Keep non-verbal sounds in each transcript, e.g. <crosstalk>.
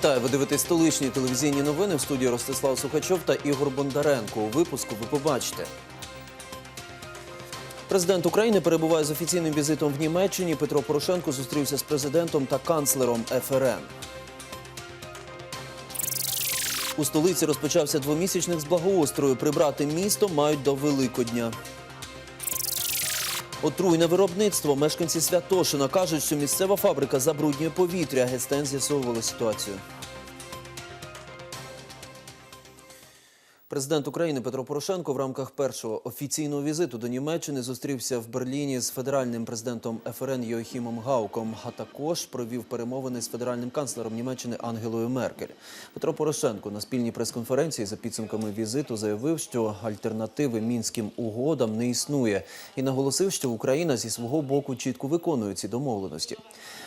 Вітаю, ви дивитесь столичні телевізійні новини в студії Ростислав Сухачов та Ігор Бондаренко. У випуску ви побачите. Президент України перебуває з офіційним візитом в Німеччині. Петро Порошенко зустрівся з президентом та канцлером ФРН. У столиці розпочався двомісячник з благоустрою. Прибрати місто мають до Великодня. Отруйне виробництво. Мешканці Святошина кажуть, що місцева фабрика забруднює повітря. Гестен з'ясовували ситуацію. Президент України Петро Порошенко в рамках першого офіційного візиту до Німеччини зустрівся в Берліні з федеральним президентом ФРН Йохімом Гауком, а також провів перемовини з федеральним канцлером Німеччини Ангелою Меркель. Петро Порошенко на спільній прес-конференції за підсумками візиту заявив, що альтернативи мінським угодам не існує, і наголосив, що Україна зі свого боку чітко виконує ці домовленості.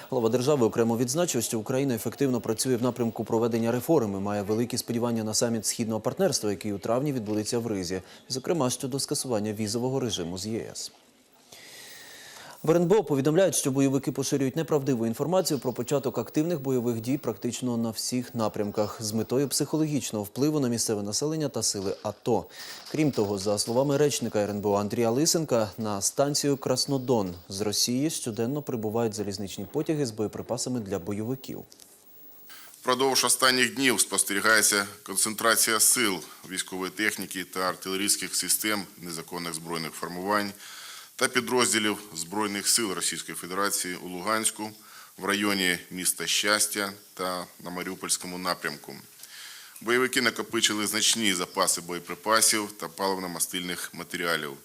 Глава держави окремо відзначив, що Україна ефективно працює в напрямку проведення реформи, має великі сподівання на саміт східного партнерства, який у травні відбудеться в Ризі, зокрема щодо скасування візового режиму з ЄС. В РНБО повідомляють, що бойовики поширюють неправдиву інформацію про початок активних бойових дій практично на всіх напрямках з метою психологічного впливу на місцеве населення та сили АТО. Крім того, за словами речника РНБО Андрія Лисенка, на станцію Краснодон з Росії щоденно прибувають залізничні потяги з боєприпасами для бойовиків. Впродовж останніх днів спостерігається концентрація сил військової техніки та артилерійських систем незаконних збройних формувань та підрозділів Збройних сил Російської Федерації у Луганську, в районі міста Щастя та на Маріупольському напрямку. Бойовики накопичили значні запаси боєприпасів та паливно-мастильних матеріалів.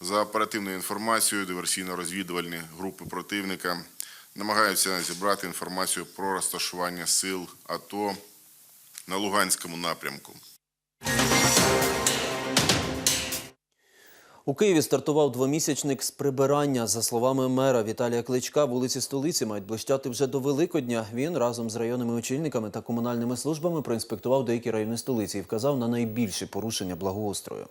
За оперативною інформацією, диверсійно-розвідувальні групи противника намагаються зібрати інформацію про розташування сил АТО на Луганському напрямку. У Києві стартував двомісячник з прибирання. За словами мера Віталія Кличка, вулиці столиці мають блищати вже до Великодня. Він разом з районними очільниками та комунальними службами проінспектував деякі райони столиці і вказав на найбільші порушення благоустрою.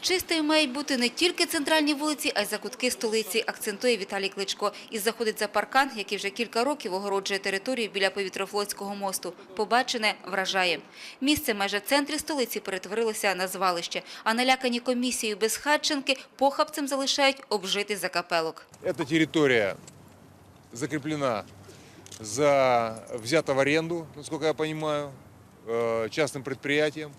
Чистою мають бути не тільки центральні вулиці, а й закутки столиці, акцентує Віталій Кличко. І заходить за паркан, який вже кілька років огороджує територію біля повітрофлотського мосту. Побачене вражає. Місце майже в центрі столиці перетворилося на звалище, а налякані комісією безхатченки похабцем залишають обжити закапелок. Эта территория закреплена за взята в аренду, насколько я понимаю, э, частным предприятием.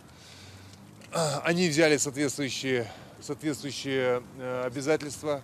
Они взяли соответствующие, соответствующие э, обязательства.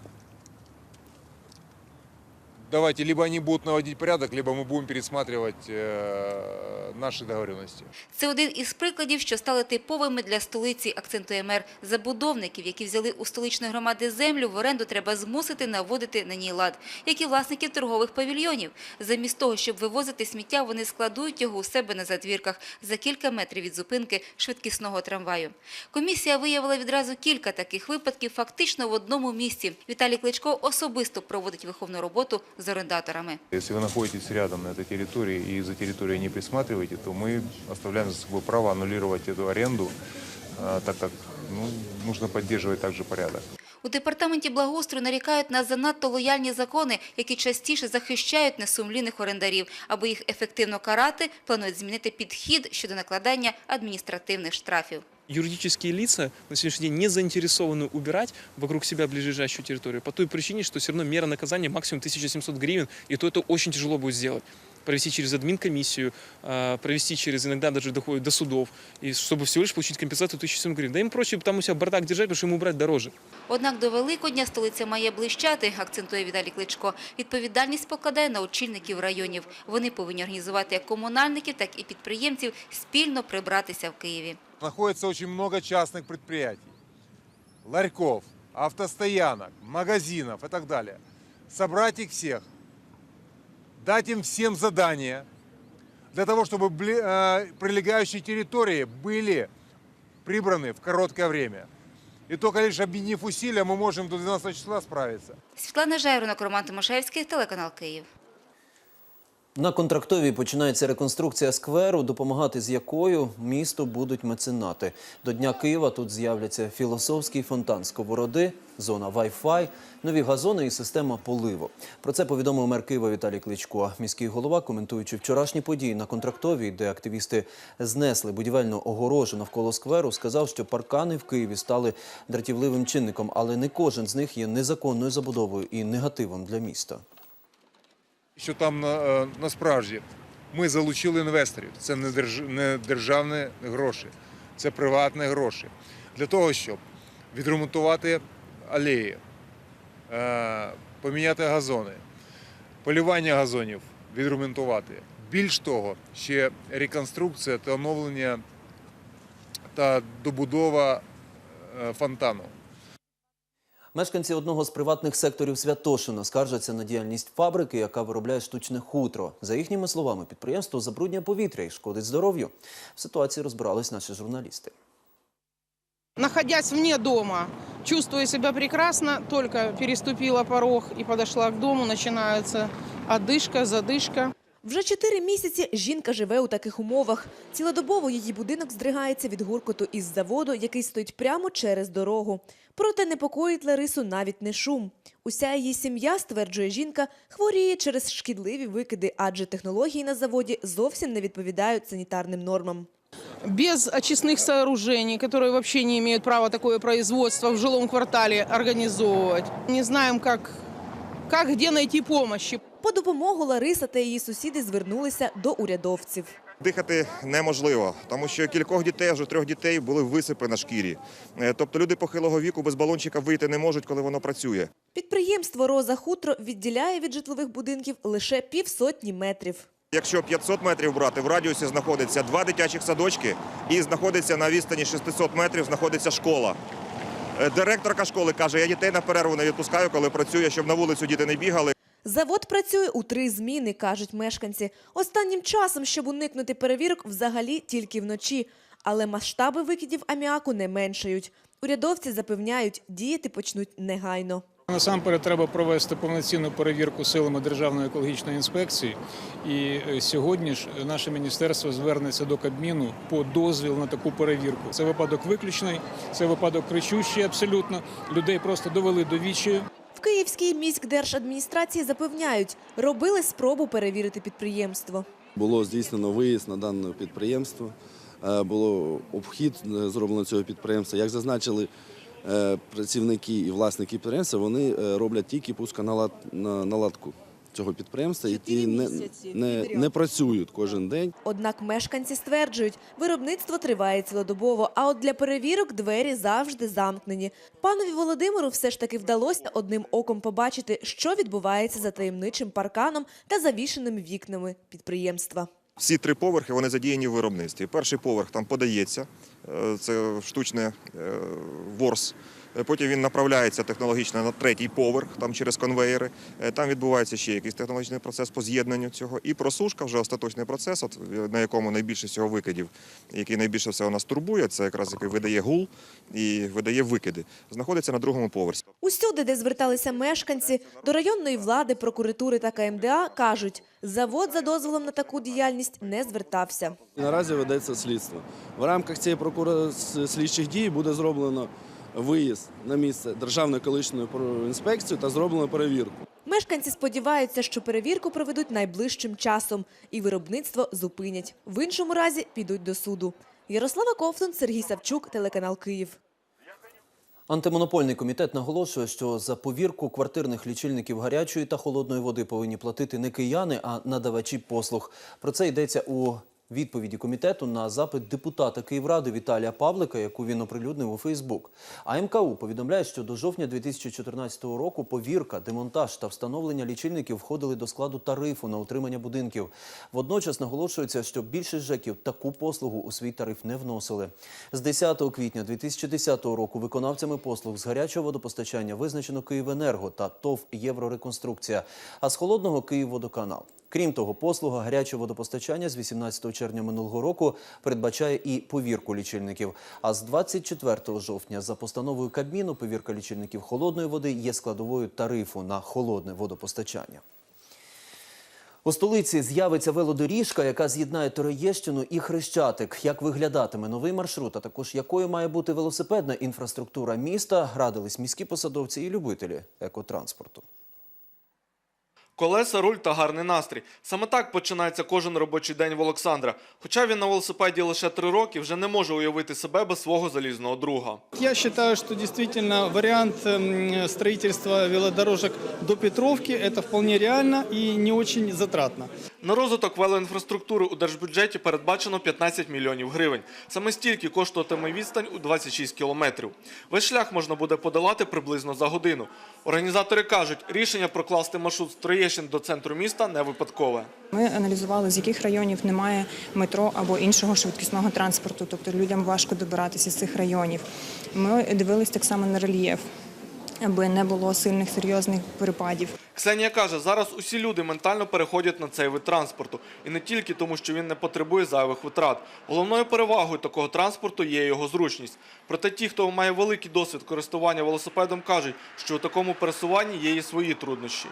Давайте, либо они будут наводить порядок, либо мы будем пересматривать э, наши договоренности. Це один із прикладів, що стали типовими для столиці, акцентує мер. Забудовників, які взяли у столичної громади землю, в оренду треба змусити наводити на ній лад, як і власників торгових павільйонів. Замість того, щоб вивозити сміття, вони складують його у себе на задвірках за кілька метрів від зупинки швидкісного трамваю. Комісія виявила відразу кілька таких випадків фактично в одному місці. Віталій Кличко особисто проводить виховну роботу з орендаторами. Если вы находитесь рядом на этой территории и за территорией не присматриваете, то мы оставляем за собой право аннулировать эту аренду, э, так как ну, нужно поддерживать также порядок. У департаменті благоустрою нарікають на занадто лояльні закони, які частіше захищають несумлінних орендарів. Аби їх ефективно карати, планують змінити підхід щодо накладання адміністративних штрафів. юридические лица на сегодняшний день не заинтересованы убирать вокруг себя ближайшую территорию по той причине, что все равно мера наказания максимум 1700 гривен, и то это очень тяжело будет сделать. Провести через админкомиссию, а, провести через, иногда даже доходит до судов, и чтобы всего лишь получить компенсацию 1700 гривен. Да им проще там у себя бардак держать, потому что ему убрать дороже. Однак до Великодня столиця має блищати, акцентує Віталій Кличко. Відповідальність покладає на очільників районів. Вони повинні організувати як комунальників, так і підприємців спільно прибратися в Києві. Находится очень много частных предприятий, ларьков, автостоянок, магазинов и так далее. Собрать их всех, дать им всем задания для того, чтобы бли- э, прилегающие территории были прибраны в короткое время. И только лишь объединив усилия, мы можем до 12 числа справиться. Світлана Жайворонок, Роман Тимошевський, телеканал Київ. На контрактовій починається реконструкція скверу, допомагати з якою місту будуть меценати. До Дня Києва тут з'являться філософський фонтан сковороди, зона Wi-Fi, нові газони і система поливу. Про це повідомив мер Києва Віталій Кличко. Міський голова, коментуючи вчорашні події на контрактовій, де активісти знесли будівельну огорожу навколо скверу, сказав, що паркани в Києві стали дратівливим чинником, але не кожен з них є незаконною забудовою і негативом для міста. Що там на, е, насправді ми залучили інвесторів. Це не державні гроші, це приватні гроші. Для того, щоб відремонтувати алеї, е, поміняти газони, полювання газонів відремонтувати. Більш того, ще реконструкція та оновлення та добудова е, фонтану. Мешканці одного з приватних секторів Святошина скаржаться на діяльність фабрики, яка виробляє штучне хутро. За їхніми словами, підприємство забруднює повітря і шкодить здоров'ю. В ситуації розбирались наші журналісти. Находясь вне дома, чувствую себя прекрасно, только переступила порог и подошла к дому, начинается одышка, задышка. Вже чотири місяці жінка живе у таких умовах. Цілодобово її будинок здригається від гуркоту із заводу, який стоїть прямо через дорогу. Проте непокоїть Ларису навіть не шум. Уся її сім'я, стверджує жінка, хворіє через шкідливі викиди, адже технології на заводі зовсім не відповідають санітарним нормам. Без очистных сооружений, которые вообще не имеют права такое производство в жилом квартале организовывать. Не знаем, как, как где найти помощи. По допомогу Лариса та її сусіди звернулися до урядовців. Дихати неможливо, тому що кількох дітей, вже трьох дітей, були висипи на шкірі. Е, Тобто люди похилого віку без балончика вийти не можуть, коли воно працює. Підприємство «Роза Хутро» відділяє від житлових будинків лише півсотні метрів. Якщо 500 метрів брати, в радіусі знаходиться два дитячих садочки і знаходиться на відстані 600 метрів знаходиться школа. Е, Директорка школи каже, я дітей на перерву не відпускаю, коли працює, щоб на вулицю діти не бігали. Завод працює у три зміни, кажуть мешканці. Останнім часом, щоб уникнути перевірок, взагалі тільки вночі. Але масштаби викидів аміаку не меншають. Урядовці запевняють, діяти почнуть негайно. Насамперед треба провести повноцінну перевірку силами Державної екологічної інспекції. І е, сьогодні ж наше міністерство звернеться до Кабміну по дозвіл на таку перевірку. Це випадок виключний, це випадок кричущий абсолютно. Людей просто довели до відчаю. В Київській міськдержадміністрації запевняють, робили спробу перевірити підприємство. Було здійснено виїзд на дане підприємство, е, було обхід е, зроблено цього підприємства. Як зазначили працівники і власники підприємства, вони е, роблять тільки пусконаладку цього підприємства, які не, не, не працюють кожен день. Однак мешканці стверджують, виробництво триває цілодобово, а от для перевірок двері завжди замкнені. Панові Володимиру все ж таки вдалося одним оком побачити, що відбувається за таємничим парканом та завішеними вікнами підприємства. Всі три поверхи вони задіяні в виробництві. Перший поверх там подається, е, це штучний е, ворс. Е, Потім він направляється технологічно на третій поверх, там через конвеєри. Е, Там відбувається ще якийсь технологічний процес по з'єднанню цього. І просушка, вже остаточний процес, от, на якому найбільше всього викидів, який найбільше всього нас турбує, це якраз який видає гул і видає викиди. Знаходиться на другому поверсі. Усюди, де зверталися мешканці, до районної влади, прокуратури та КМДА, кажуть, завод за дозволом на таку діяльність не звертався. Наразі ведеться слідство. В рамках цієї прокура... слідчих дій буде зроблено виїзд на місце Державної про- інспекції та зроблено перевірку. Мешканці сподіваються, що перевірку проведуть найближчим часом і виробництво зупинять. В іншому разі підуть до суду. Ярослава Ковтун, Сергій Савчук, телеканал Київ. Антимонопольний комітет наголошує, що за повірку квартирних лічильників гарячої та холодної води повинні платити не кияни, а надавачі послуг. Про це йдеться у відповіді комітету на запит депутата Київради Віталія Павлика, яку він оприлюднив у Фейсбук. А МКУ повідомляє, що до жовтня 2014 року повірка, демонтаж та встановлення лічильників входили до складу тарифу на утримання будинків. Водночас наголошується, що більшість ЖЕКів таку послугу у свій тариф не вносили. З 10 квітня 2010 року виконавцями послуг з гарячого водопостачання визначено Київенерго та ТОВ Єврореконструкція, а з холодного Київводоканал. Крім того, послуга гарячого водопостачання з 18 червня минулого року передбачає і повірку лічильників. А з 24 жовтня за постановою Кабміну повірка лічильників холодної води є складовою тарифу на холодне водопостачання. У столиці з'явиться велодоріжка, яка з'єднає Троєщину і Хрещатик. Як виглядатиме новий маршрут, а також якою має бути велосипедна інфраструктура міста, радились міські посадовці і любителі екотранспорту. Колеса, руль та гарний настрій. Саме так починається кожен робочий день в Олександра. Хоча він на велосипеді лише три роки, вже не може уявити себе без свого залізного друга. Я считаю, что действительно вариант м, строительства велодорожек до Петровки – это вполне реально и не очень затратно. На розвиток велоінфраструктури у держбюджеті передбачено 15 мільйонів гривень. Саме стільки коштуватиме відстань у 26 кілометрів. Весь шлях можна буде подолати приблизно за годину. Організатори кажуть, рішення прокласти маршрут з Троєщин до центру міста не випадкове. Ми аналізували, з яких районів немає метро або іншого швидкісного транспорту, тобто людям важко добиратися з цих районів. Ми дивились так само на рельєф, аби не було сильних серйозних перепадів. Ксенія каже, зараз усі люди ментально переходять на цей вид транспорту. І не тільки тому, що він не потребує зайвих витрат. Головною перевагою такого транспорту є його зручність. Проте ті, хто має великий досвід користування велосипедом, кажуть, що у такому пересуванні є і свої труднощі.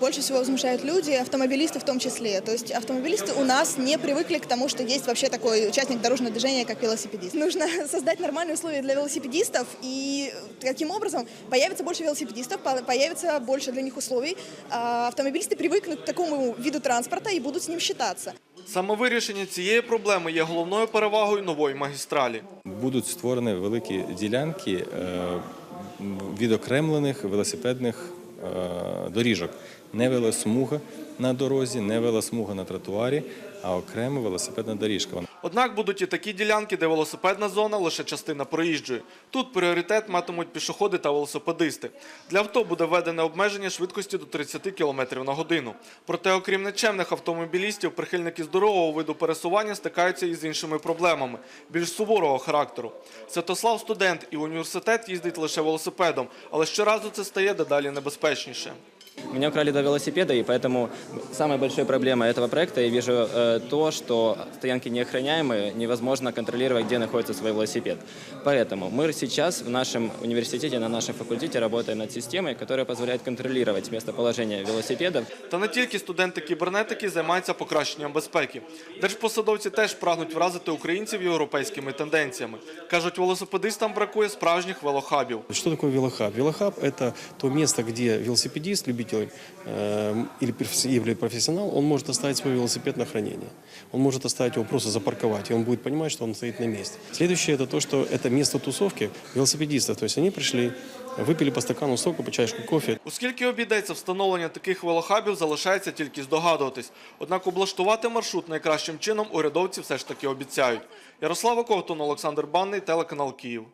Больше всего возмущают люди, автомобилисты в том числе. То есть автомобилисты у нас не привыкли к тому, что есть вообще такой участник дорожного движения, как велосипедист. Нужно <laughs> создать нормальные условия для велосипедистов, и таким образом появится больше велосипедистов, по- появится больше для них условий. А Автомобилисты привыкнут к такому виду транспорта и будут с ним считаться. Саме вирішення цієї проблеми є головною перевагою нової магістралі. Будуть створені великі ділянки е, відокремлених велосипедних е, доріжок. Не велосмуга на дорозі, не велосмуга на тротуарі, а окрема велосипедна доріжка. Однак будуть і такі ділянки, де велосипедна зона лише частина проїжджої. Тут пріоритет матимуть пішоходи та велосипедисти. Для авто буде введене обмеження швидкості до 30 км на годину. Проте, окрім нечемних автомобілістів, прихильники здорового виду пересування стикаються із іншими проблемами, більш суворого характеру. Святослав студент і університет їздить лише велосипедом, але щоразу це стає дедалі небезпечніше. Меня украли до велосипеда, и поэтому самой большой проблемой этого проекта я вижу э, то, что стоянки неохраняемые, невозможно контролировать, где находится свой велосипед. Поэтому мы сейчас в нашем университете, на нашем факультете работаем над системой, которая позволяет контролировать местоположение велосипедов. Та не тільки студенти-кібернетики займаються покращенням безпеки. Держпосадовці теж прагнуть вразити українців європейськими тенденціями. Кажуть, велосипедистам бракує справжніх велохабів. Что такое велохаб? Велохаб – это то место, где велосипедист, любитель э, или професси- или профессионал, он может оставить свой велосипед на хранение. Он может оставить его просто запарковать, и он будет понимать, что он стоит на месте. Следующее – это то, что это место тусовки велосипедистов. То есть они пришли, выпили по стакану сока, по чашку кофе, Оскільки обійдеться встановлення таких велохабів, залишається тільки здогадуватись. Однак облаштувати маршрут найкращим чином урядовці все ж таки обіцяють. Ярослава Ковтун, Олександр Банний, телеканал Київ.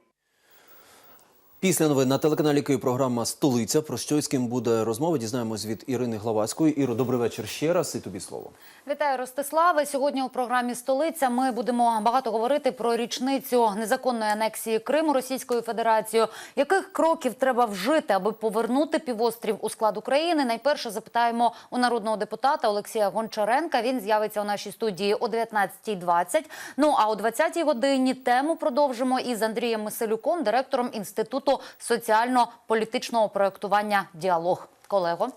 Після новин на телеканалі Київ програма Столиця. Про що з ким буде розмова? Дізнаємось від Ірини Главацької. Іро, добрий вечір ще раз. І тобі слово. Вітаю, Ростиславе. Сьогодні у програмі Столиця ми будемо багато говорити про річницю незаконної анексії Криму Російською Федерацією. Яких кроків треба вжити, аби повернути півострів у склад України? Найперше запитаємо у народного депутата Олексія Гончаренка. Він з'явиться у нашій студії о 19.20. Ну а о 20.00 годині тему продовжимо із Андрієм Миселюком, директором інституту соціально-політичного проєктування Діалог. Колего.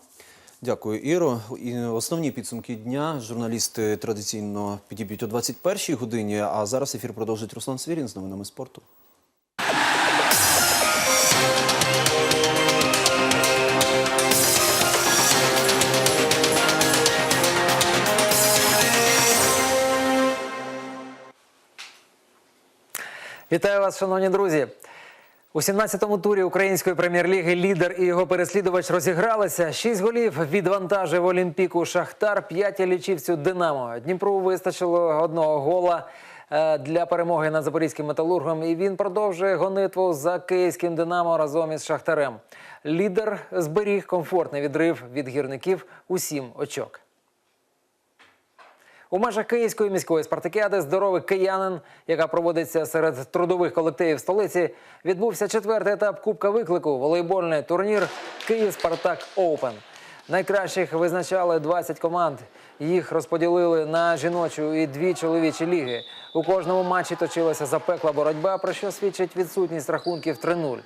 Дякую, Іро. І основні підсумки дня журналісти традиційно підіб'ють о 21-й годині. А зараз ефір продовжить Руслан Свірін з новинами спорту. Вітаю вас, шановні друзі. У 17-му турі української прем'єр-ліги лідер і його переслідувач розігралися. Шість голів відвантажив Олімпіку Шахтар, п'ять лічівцю Динамо. Дніпру вистачило одного гола е, для перемоги над запорізьким металургом. І він продовжує гонитву за київським Динамо разом із Шахтарем. Лідер зберіг комфортний відрив від гірників у сім очок. У межах Київської міської спартакіади здоровий киянин, яка проводиться серед трудових колективів столиці, відбувся четвертий етап Кубка виклику волейбольний турнір Київ Спартак Оупен. Найкращих визначали 20 команд. Їх розподілили на жіночу і дві чоловічі ліги. У кожному матчі точилася запекла боротьба, про що свідчить відсутність рахунків 3-0.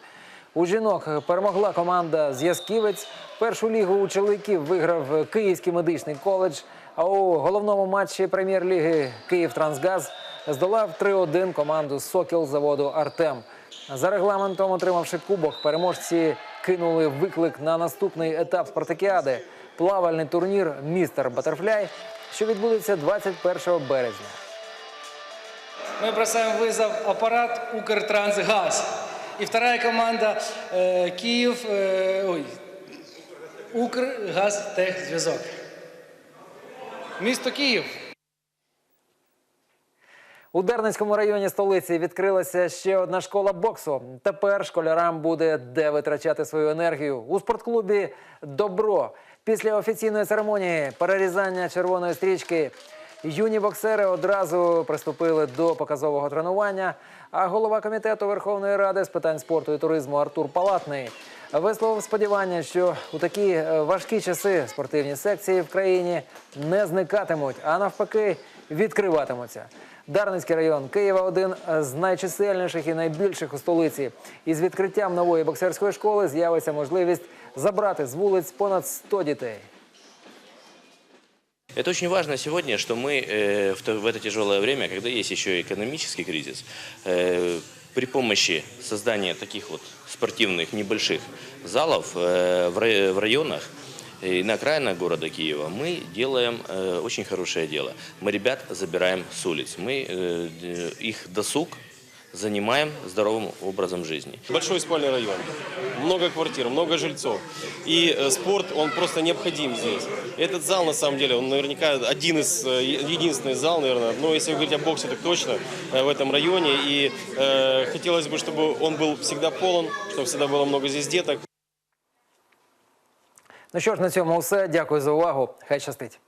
У жінок перемогла команда Зв'язківець. Першу лігу у чоловіків виграв Київський медичний коледж. А у головному матчі прем'єр-ліги Київ-Трансгаз здолав 3-1 команду Сокіл заводу Артем. За регламентом, отримавши кубок, переможці кинули виклик на наступний етап спартакіади плавальний турнір Містер Батерфляй, що відбудеться 21 березня. Мы бросаем вызов аппарат Укртрансгаз. И вторая команда э, Киев, э, ой, Укргазтехзв'язок. Місто Київ. У Дарницькому районі столиці відкрилася ще одна школа боксу. Тепер школярам буде де витрачати свою енергію у спортклубі Добро. Після офіційної церемонії перерізання червоної стрічки юні боксери одразу приступили до показового тренування. А голова комітету Верховної Ради з питань спорту і туризму Артур Палатний висловив сподівання, що у такі е, важкі часи спортивні секції в країні не зникатимуть, а навпаки відкриватимуться. Дарницький район Києва один з найчисельніших і найбільших у столиці. Із відкриттям нової боксерської школи з'явиться можливість забрати з вулиць понад 100 дітей. Это очень важно сегодня, что мы э, в, то- в это тяжелое время, когда есть еще и экономический кризис, э, при помощи создания таких вот спортивных небольших залов э, в, рай- в районах и на окраинах города Киева мы делаем э, очень хорошее дело. Мы ребят забираем с улиц, мы э, д- их досуг занимаем здоровым образом жизни. Большой спальный район, много квартир, много жильцов. И э, спорт, он просто необходим здесь. Этот зал, на самом деле, он наверняка один из, э, е- единственный зал, наверное, но если говорить о боксе, так точно э, в этом районе. И э, хотелось бы, чтобы он был всегда полон, чтобы всегда было много здесь деток. Ну що ж, на цьому все. Дякую за увагу. Хай щастить.